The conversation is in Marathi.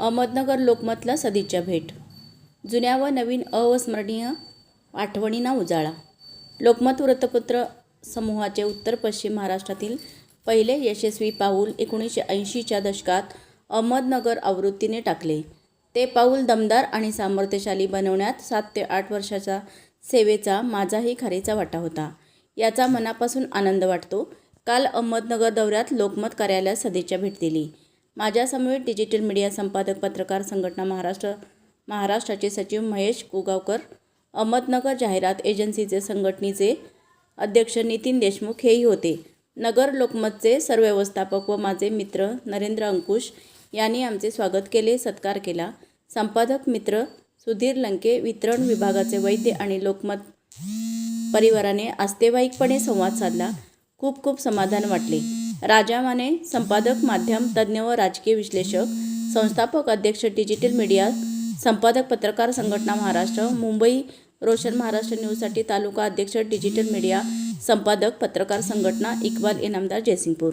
अहमदनगर लोकमतला सदिच्छा भेट. जुन्या व नवीन अविस्मरणीय आठवणींना उजाळा. लोकमत वृत्तपत्र समूहाचे उत्तर पश्चिम महाराष्ट्रातील पहिले यशस्वी पाऊल एकोणीसशे ऐंशीच्या दशकात अहमदनगर आवृत्तीने टाकले. ते पाऊल दमदार आणि सामर्थ्यशाली बनवण्यात सात ते आठ वर्षाचा सेवेचा माझाही खरेचा वाटा होता. याचा मनापासून आनंद वाटतो. काल अहमदनगर दौऱ्यात लोकमत कार्यालयात सदिच्छा भेट दिली. माझ्यासमवेत डिजिटल मीडिया संपादक पत्रकार संघटना महाराष्ट्र महाराष्ट्राचे सचिव महेश कुगावकर अहमदनगर जाहिरात एजन्सीचे संघटनेचे अध्यक्ष नितीन देशमुख हेही होते. नगर लोकमतचे सर्व व्यवस्थापक व माझे मित्र नरेंद्र अंकुश यांनी आमचे स्वागत केले सत्कार केला. संपादक मित्र सुधीर लंके वितरण विभागाचे वैद्य आणि लोकमत परिवाराने आस्तेवाईकपणे संवाद साधला. खूप खूप समाधान वाटले. राजा माने संपादक माध्यम तज्ज्ञ व राजकीय विश्लेषक संस्थापक अध्यक्ष डिजिटल मीडिया संपादक पत्रकार संघटना महाराष्ट्र मुंबई रोशन महाराष्ट्र न्यूजसाठी तालुका अध्यक्ष डिजिटल मीडिया संपादक पत्रकार संघटना इक्बाल इनामदार जयसिंगपूर.